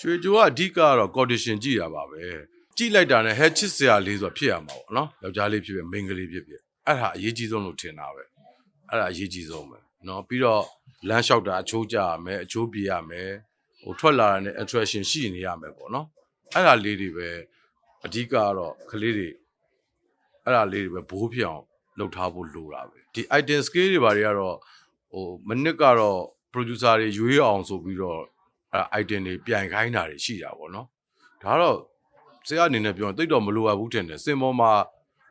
ရွှေကြိုကအဓိကကတော့ condition ကြည့်တာပါပဲကြည့်လိုက်တာနဲ့ဟဲချစ်စရာလေးဆိုဖြစ်ရမှာပေါ့နော်ယောက်ျားလေးဖြစ်ဖြစ်မိန်းကလေးဖြစ်ဖြစ်အဲ့ဒါအရေးကြီးဆုံးလို့ထင်တာပဲအဲ့ဒါအရေးကြီးဆုံးပဲနော်ပြီးတော့လမ်းလျှောက်တာအချိုးကျရမယ်အချိုးပြေရမယ်ဟိုထွက်လာတာနဲ့ attraction ရှိနေရမယ်ပေါ့နော်အဲ့ဒါလေးတွေပဲအဓိကကတော့ကလေးတွေအဲ့ဒါလေးတွေပဲဘိုးဖြစ်အောင်လုပ်ထားဖို့လိုတာပဲဒီ item scale တွေဘာတွေကတော့ဟိုမနစ်ကတော့ producer တွေရွေးအောင်ဆိုပြီးတော့ အဲ့ item တွေပြန်ခိုင်းတာတွေရှိတာပေါ့နော်ဒါကတော့ဆရာအနေနဲ့ပြောရင်တိတ်တော့မလိုအပ်ဘူးထင်တယ်စင်ပေါ်မှာ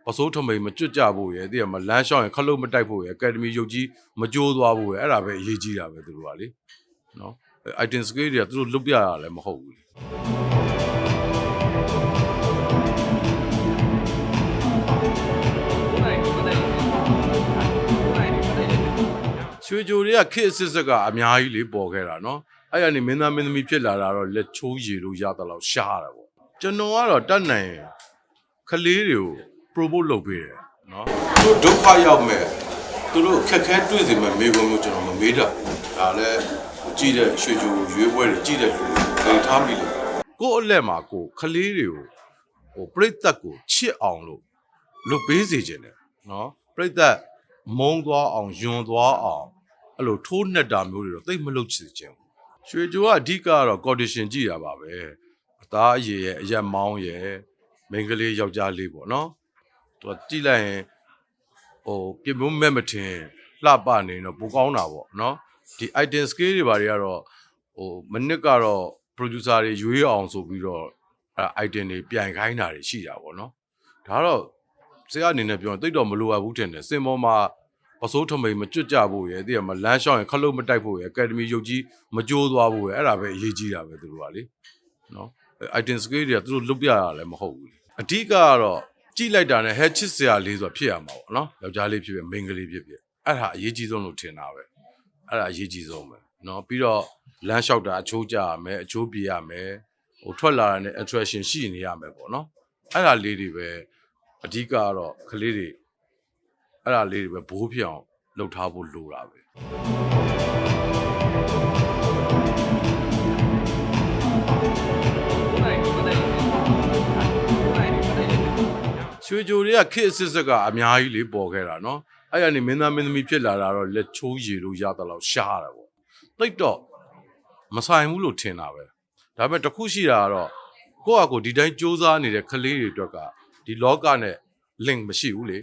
ပစိုးထမိန်မကြွကြဖို့ရယ်တည်ရမလမ်းလျှောက်ရင်ခလုတ်မတိုက်ဖို့ရယ်အကယ်ဒမီရုပ်ကြီးမကြိုးသွားဖို့ရယ်အဲ့ဒါပဲအရေးကြီးတာပဲသူတို့ကလေနော်အဲ့ item scale တွေကသူတို့လုတ်ပြရတာလည်းမဟုတ်ဘူးလေရွှေကြိုတွေကခစ်အစစ်စစ်ကအများကြီးလေးပေါ်ခဲ့တာနော် အဲ့ရနေမင်းသားမင်းသမီးဖြစ်လာတာတော့လက်ချိုးရည်လို့ရတော့လောက်ရှားတာပေါ့ကျွန်တော်ကတော့တတ်နိုင်ရင်ကလေးတွေကို promote လုပ်ပေးတယ်နော်သူတို့ဒုက္ခရောက်မဲ့သူတို့ခက်ခဲတွေ့စေမဲ့မိဘမျိုးကျွန်တော်မမေးတတ်ဘူးဒါလည်းကြည့်တဲ့ရွှေကြိုရွေးပွဲတွေကြည့်တဲ့လူတွေသင်ထားပြီလေကိုယ့်အလက်မှာကိုယ်ကလေးတွေကိုဟိုပြိသက်ကိုချစ်အောင်လို့လုပ်ပေးစေခြင်းတယ်နော်ပြိသက်မုံသွားအောင်ယွန်သွားအောင်အဲ့လိုထိုးနှက်တာမျိုးတွေတော့သိပ်မလုပ်ချင်ခြင်းဘူး ရွှေကြိုကအဓိကကတော့ condition ကြည့်တာပါပဲအသားအရည်ရဲ့အရက်မောင်းရဲ့မိန်းကလေးယောက်ျားလေးပေါ့နော်သူကကြည့်လိုက်ရင်ဟိုပြမုံမဲ့မထင်လှပနေတော့ပိုကောင်းတာပေါ့နော်ဒီ item scale တွေဘာတွေကတော့ဟိုမနစ်ကတော့ producer တွေရွေးအောင်ဆိုပြီးတော့အဲ item တွေပြန်ခိုင်းတာတွေရှိတာပေါ့နော်ဒါတော့ဆရာအနေနဲ့ပြောရင်တိတ်တော့မလိုအပ်ဘူးထင်တယ်စင်ပေါ်မှာ ပစိုးထမိန်မကြွကြဖို့ရယ်တည်ရမလမ်းလျှောက်ရင်ခလုတ်မတိုက်ဖို့ရယ်အကယ်ဒမီရုပ်ကြီးမကြိုးသွားဖို့ရယ်အဲ့ဒါပဲအရေးကြီးတာပဲသူတို့ကလေနော်အဲ item scale တွေကသူတို့လုတ်ပြရတာလည်းမဟုတ်ဘူးလေအဓိကကတော့ကြည့်လိုက်တာနဲ့ဟဲချစ်စရာလေးဆိုဖြစ်ရမှာပေါ့နော်ယောက်ျားလေးဖြစ်ဖြစ်မိန်းကလေးဖြစ်ဖြစ်အဲ့ဒါအရေးကြီးဆုံးလို့ထင်တာပဲအဲ့ဒါအရေးကြီးဆုံးပဲနော်ပြီးတော့လမ်းလျှောက်တာအချိုးကျရမယ်အချိုးပြေရမယ်ဟိုထွက်လာတာနဲ့ attraction ရှိနေရမယ်ပေါ့နော်အဲ့ဒါလေးတွေပဲအဓိကကတော့ကလေးတွေ အဲ့ဒါလေးတွေပဲဘိုးဖြစ်အောင်လုပ်ထားဖို့လိုတာပဲရွှေကြိုတွေကခစ်အစစ်စစ်ကအများကြီးလေးပေါ်ခဲ့တာနော်အဲ့ရနေမင်းသားမင်းသမီးဖြစ်လာတာတော့လက်ချိုးရည်လို့ရတော့လောက်ရှားတာပေါ့တိတ်တော့မဆိုင်ဘူးလို့ထင်တာပဲဒါပေမဲ့တစ်ခုရှိတာကတော့ကိုယ့်အကိုဒီတိုင်းစူးစမ်းနေတဲ့ကလေးတွေအတွက်ကဒီလောကနဲ့ link မရှိဘူးလေ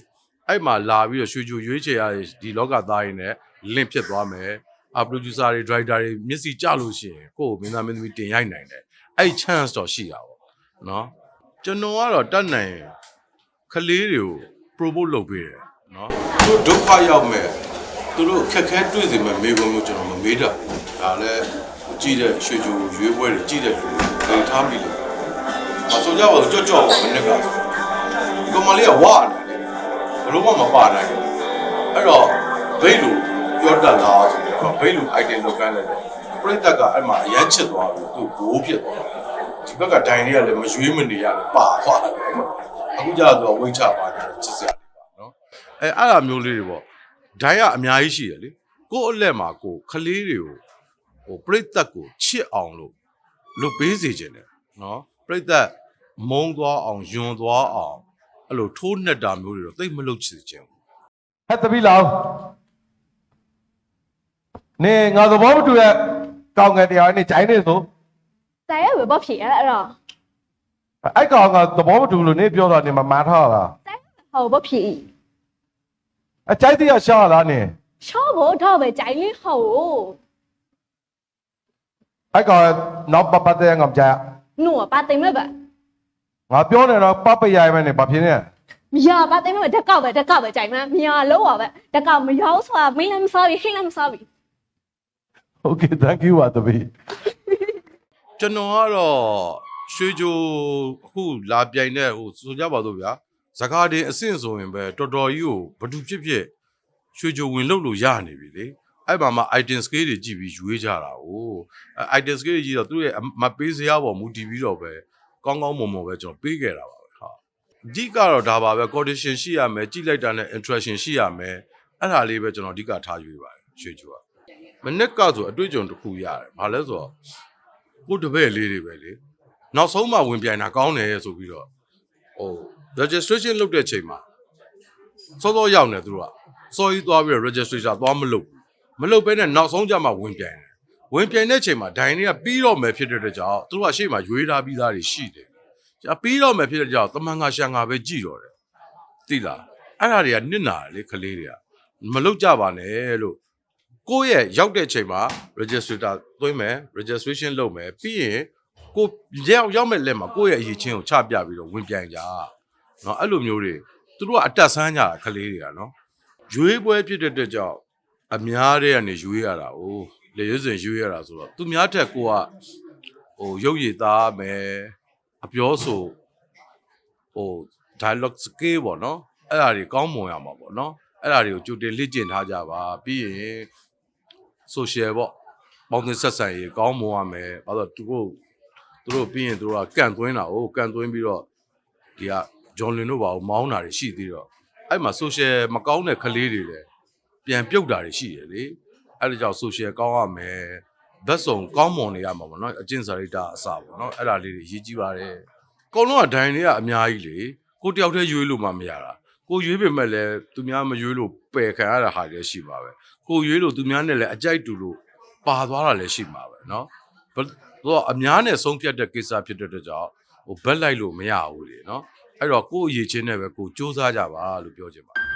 အဲ့မှာလာပြီးတော့ရွှေကြိုရွေးချယ်ရတဲ့ဒီလောကသားရင်းနဲ့ link ဖြစ်သွားမယ်အ producer တွေ director တွေမျက်စိကျလို့ရှိရင်ကိုယ့်ကိုမင်းသားမင်းသမီးတင်ရိုက်နိုင်တယ်အဲ့ chance တော့ရှိတာပေါ့နော်ကျွန်တော်ကတော့တတ်နိုင်ရင်ကလေးတွေကို promote လုပ်ပေးတယ်နော်သူတို့ဒုက္ခရောက်မဲ့သူတို့ခက်ခဲတွေ့စေမဲ့မိဘမျိုးကျွန်တော်မမေးတတ်ဘူးဒါလည်းကြည့်တဲ့ရွှေကြိုရွေးပွဲတွေကြည့်တဲ့လူတွေသင်ထားပြီလေအဆိုကြပါတော့ကြော့ကြော့ပါမနေ့ကဒီကောင်မလေးကဝါနေတယ်ဘ လို့မှမပါနိုင်ဘူးအဲ့တော့ဘိတ်လူပြောတတ်လားဆိုပြီးတော့ဘိတ်လူ item လုပ်ကမ်းလိုက်တယ်ပြိတ္တကအဲ့မှာအရန်ချစ်သွားပြီသူဘိုးဖြစ်သွားဒီဘက်ကဒိုင်လေးကလည်းမရွေးမနေရလည်းပါသွားတယ်အခုကျတော့ဝိတ်ချပါကြတယ်ချစ်စရာလေးပါနော်အဲအဲ့အမျိုးလေးတွေပေါ့ဒိုင်ကအများကြီးရှိတယ်လေကိုယ့်အလက်မှာကိုယ်ခလေးတွေကိုဟိုပြိတ္တကိုချစ်အောင်လို့လုပ်ပေးစေခြင်းတယ်နော်ပြိတ္တမုံသွားအောင်ယွန်သွားအောင် အဲ့လိုထိုးနှက်တာမျိုးတွေတော့သိပ်မလုပ်ချင်ခြင်းဘူးဟဲ့တပီလောင်နေငါသဘောမတူတဲ့ကောင်းငယ်တရားနေဂျိုင်းနေဆိုတိုင်ရပဲပေါ့ဖြေရအဲ့တော့အဲ့ကောင်ကသဘောမတူလို့နေပြောတာနေမှာမာထားတာဟောပေါ့ဖြေအကြိုက်တရားရှာလားနေရှော့ဖို့တော့ပဲကြိုင်လေးဟောအဲ့ကောင်နောက်ပပတ်တဲ့ငါမကြနူပါတိမ်မဲ့ပါ ငါပြောနေတော့ပပရိုင်ပဲနဲ့ဘာဖြစ်နေလဲမရပါတိမ်မဓက်ကောက်ပဲဓက်ကောက်ပဲကြိုင်မလားမရလို့ပါပဲဓက်ကောက်မရောဆိုတာမင်းလည်းမစားဘူးဟင်းလည်းမစားဘူး Okay thank you ပါတပည့်ကျွန်တော်ကတော့ရွှေကြိုအခုလာပြိုင်တဲ့ဟိုဆိုကြပါတော့ဗျာစကားတင်အဆင့်ဆိုရင်ပဲတော်တော်ကြီးကိုဘသူဖြစ်ဖြစ်ရွှေကြိုဝင်လို့လို့ရနေပြီလေအဲ့မှာမှ item scale တွေကြည့်ပြီးယူရကြတာ哦 item scale ကြီးတော့သူ့ရဲ့မပေးစရာပေါ်မူတည်ပြီးတော့ပဲ ကောင်းကောင်းမွန်မွန်ပဲကျွန်တော်ပေးခဲ့တာပါပဲဟာအဓိကတော့ဒါပါပဲ condition ရှိရမယ်ကြည့်လိုက်တာနဲ့ interaction ရှိရမယ်အဲ့ဒါလေးပဲကျွန်တော်အဓိကထားရွေးပါတယ်ရွှေကြိုကမနစ်ကဆိုအတွေ့အကြုံတစ်ခုရတယ်ဘာလဲဆိုတော့ကိုတပည့်လေးတွေပဲလေနောက်ဆုံးမှဝင်ပြိုင်တာကောင်းတယ်ဆိုပြီးတော့ဟို registration လုပ်တဲ့ချိန်မှာစောစောရောက်နေသူတို့ကစောကြီးသွားပြီးတော့ registration သွားမလုပ်ဘူးမလုပ်ဘဲနဲ့နောက်ဆုံးကြမှာဝင်ပြိုင်တယ် ဝင်ပြိုင်တဲ့အချိန်မှာဒိုင်တွေကပြီးတော့မယ်ဖြစ်တဲ့အတွက်ကြောင့်သူတို့ကရှေ့မှာရွေးထားပြီးသားတွေရှိတယ်။ပြီးတော့မယ်ဖြစ်တဲ့ကြောင့်တမန်ငါရှန်ငါပဲကြည်တော့တယ်။သိလား။အဲ့ဒါတွေကနစ်နာလေကလေးတွေကမလုတ်ကြပါနဲ့လို့ကိုယ့်ရဲ့ရောက်တဲ့အချိန်မှာ registrator သွင်းမယ် registration လုပ်မယ်ပြီးရင်ကိုရောက်ရောက်မဲ့လက်မှာကိုယ့်ရဲ့အရေးချင်းကိုချပြပြီးတော့ဝင်ပြိုင်ကြ။နော်အဲ့လိုမျိုးတွေသူတို့ကအတက်ဆန်းကြတာကလေးတွေကနော်။ရွေးပွဲဖြစ်တဲ့အတွက်ကြောင့်အများတဲ့ကနေရွေးရတာ哦။ လေရွေးစင်ရွေးရတာဆိုတော့သူများထက်ကိုကဟိုရုပ်ရည်သားမယ်အပြောဆိုဟို dialogue skill ပေါ့နော်အဲ့ဒါတွေကောင်းမွန်ရမှာပေါ့နော်အဲ့ဒါတွေကိုကြိုတင်လေ့ကျင့်ထားကြပါပြီးရင် social ပေါ့ပေါင်းသင်းဆက်ဆံရေးကောင်းမွန်ရမယ်ဘာလို့သူတို့သူတို့ပြီးရင်သူတို့ကကန့်သွင်းတာကိုကန့်သွင်းပြီးတော့ဒီကဂျွန်လင်တို့ပါအောင်မောင်းတာတွေရှိသေးတော့အဲ့မှာ social မကောင်းတဲ့ကလေးတွေလည်းပြန်ပြုတ်တာတွေရှိတယ်လေ အဲ့ဒါကြောင့် social ကောင်းရမယ်ဘက်စုံကောင်းမွန်နေရမှာပေါ့နော်အကျင့်စာရိတ္တအစပေါ့နော်အဲ့ဒါလေးတွေရေးကြည့်ပါတယ်အကုန်လုံးကဒိုင်တွေကအများကြီးလေကိုတယောက်တည်းရွေးလို့မှမရတာကိုရွေးပေမဲ့လည်းသူများမရွေးလို့ပယ်ခံရတာဟာလည်းရှိပါပဲ ကိုရွေးလို့သူများနဲ့လည်းအကြိုက်တူလို့ပါသွားတာလည်းရှိမှာပဲเนาะဘယ်တော့အများနဲ့ဆုံးဖြတ်တဲ့ကိစ္စဖြစ်တဲ့အတွက်ကြောင့်ဟိုဘက်လိုက်လို့မရဘူးလေเนาะအဲ့တော့ကိုယ့်အရေးချင်းနဲ့ပဲကိုစူးစမ်းကြပါလို့ပြောချင်ပါတယ်